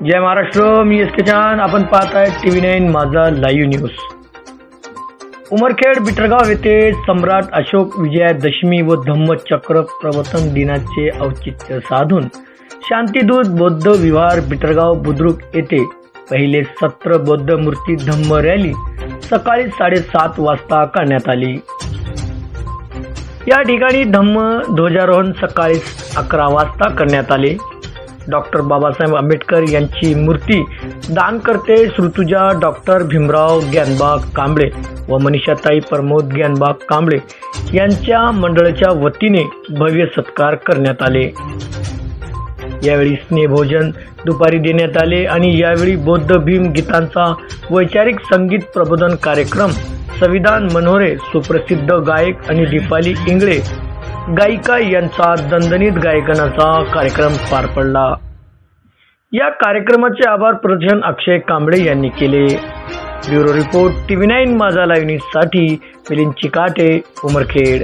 जय महाराष्ट्र मी S के चान आपण पाहत आहे T V nine Majha live news. Umarkhed Bitargaon येथे सम्राट अशोक विजयादशमी व धम्मचक्र प्रवर्तन दिनाचे औचित्य साधून शांतिदूत बौद्ध विहार बिटरगाव बुद्रुक येथे पहिले सत्र बौद्ध मूर्ती धम्म रॅली सकाळी साडेसात वाजता करण्यात आली. या ठिकाणी धम्म ध्वजारोहण सकाळी अकरा वाजता करण्यात आले. डॉक्टर बाबासाहेब आंबेडकर यांची मूर्ती दानकर्ते श्रुतुजा डॉक्टर भीमराव ज्ञानबाग कांबळे व मनीषाताई प्रमोद ज्ञानबाग कांबळे यांच्या मंडळाच्या वतीने भव्य सत्कार करण्यात आले. यावेळी स्नेहभोजन दुपारी देण्यात आले आणि यावेळी बौद्ध भीम गीतांचा वैचारिक संगीत प्रबोधन कार्यक्रम संविधान मनोरे सुप्रसिद्ध गायक आणि दीपाली इंगळे गायिका यांचा दणदणीत गायकनाचा कार्यक्रम पार पडला. या कार्यक्रमाचे आभार प्रदर्शन अक्षय कांबळे यांनी केले. Bureau report TV nine Majha live न्यूजसाठी मिलिंद चिकाटे उमरखेड.